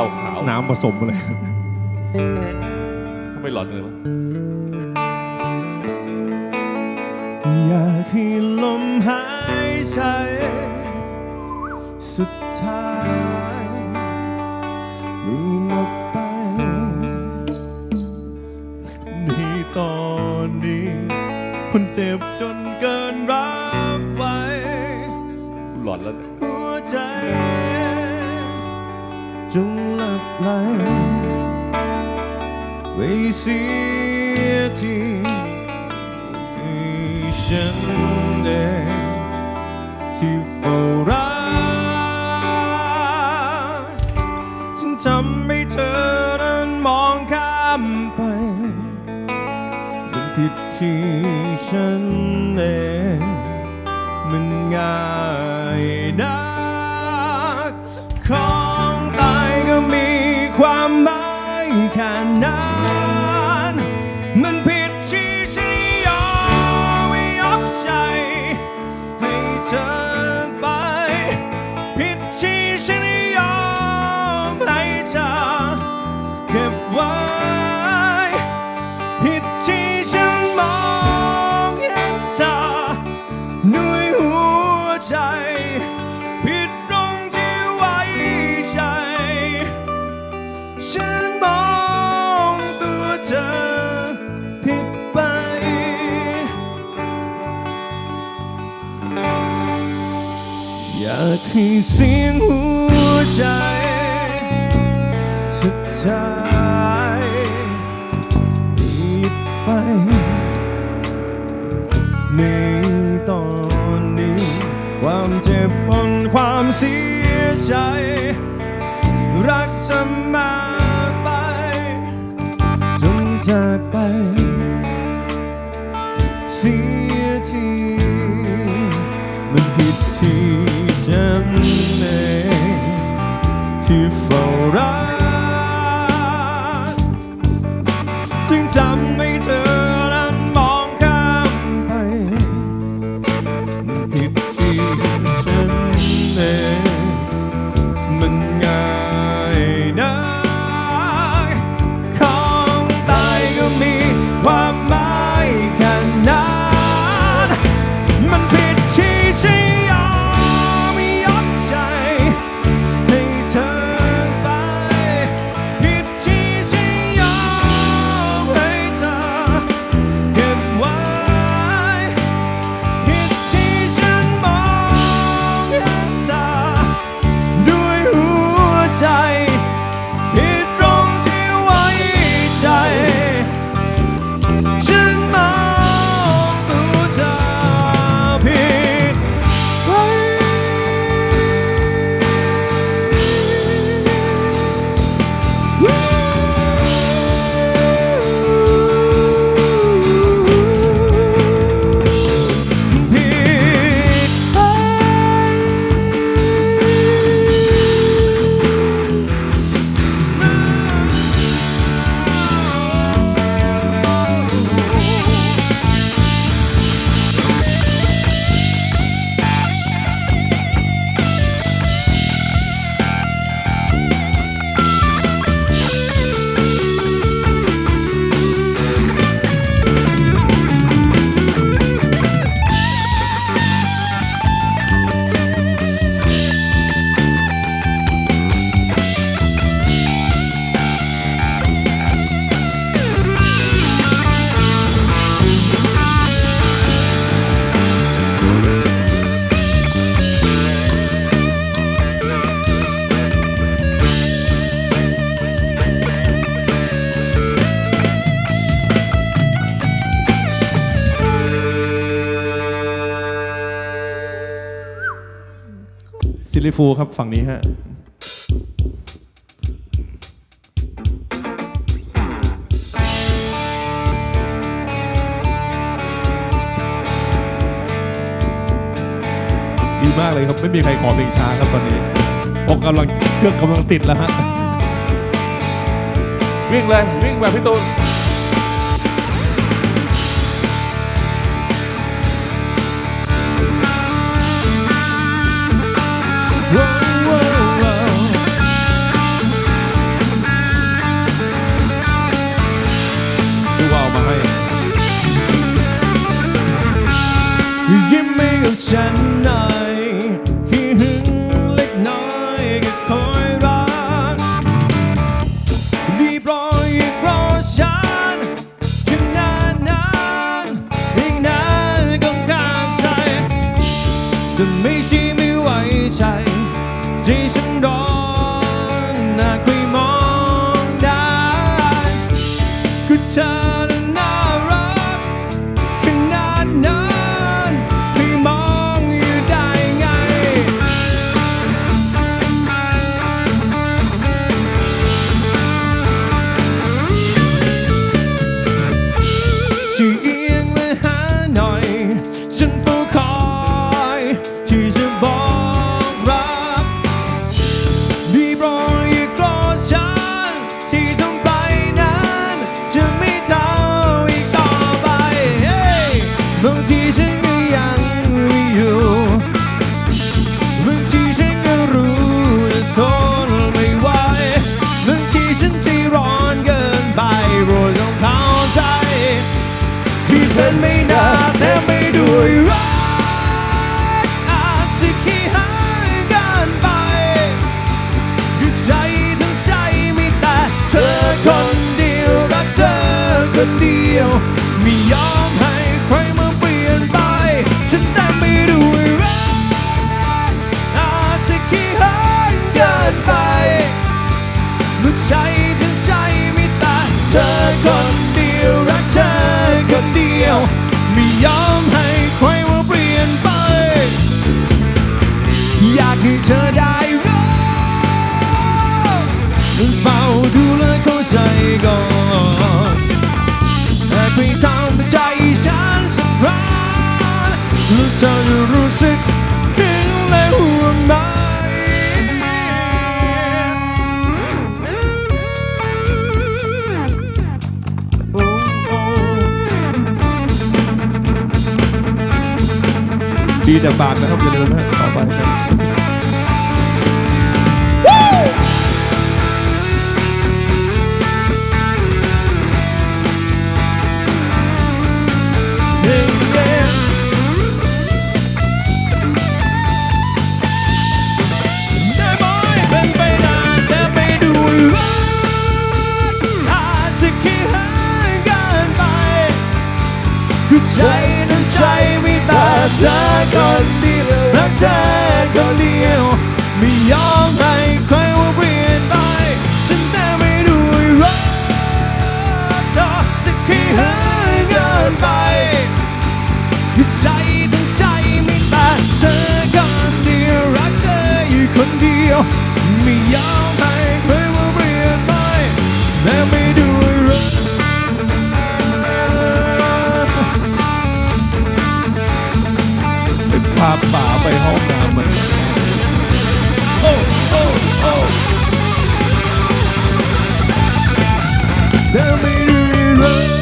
เหล้าขาวน้ำผสมอะไรทำไมหลอนจังเลยวะอยากให้ลมหายใจ สุดท้ายมีหมดไปในตอนนี้มันเจ็บจนเกินรับไหวกูหลอนแล้วเนี่ยหัวใจ จงหลับไหลไว้เสียทีที่ฉันเองที่เฝ้ารักฉันทำให้เธอนั้นมองข้ามไปมันผิดที่ฉันเองมันง่ายนัก อยากให้เสียงหัวใจสุดท้ายหยุดไป ในตอนนี้ ความเจ็บปนความเสียใจ รักจะมาไปจนจากไป เสียที มันผิดที่ ฉันเซิลิฟูครับฝั่งนี้ฮะดีมากเลยครับ ไม่มีใครขอเพลงช้าครับตอนนี้เพราะกำลังเครื่องกำลังติดแล้วฮะ วิ่งเลย วิ่งแบบพี่ตูน tonight. ฉัน เฝ้าดูแลเข้าใจก่อนแต่ไปทำให้ใจฉันสั่นร้อนแล้วเธอจะรู้สึกถึงและห่วงไหมโอ้โอ้ดีแต่บาปนะครับอย่าลืมนะต่อไปนะ คือใจนั้นใจไมีแต่เธอคนเดียวรักเธอคนเดียวไม่ยอมให้ใครว่าเปลี่ยนไปฉันแต่ไม่ด้วยรักเธอจะขี้หายเกินไปคือใจทั้งใจไมีแต่เธอคนเดียวรักเธออยู่คนเดียวไม่ยอมให้ใครว่าเปลี่ยนไปแม้ไม่ด้ เป็นภาพป่าไปห้องน้ำมันโอ้โอ้โอ้แต่ไม่รู้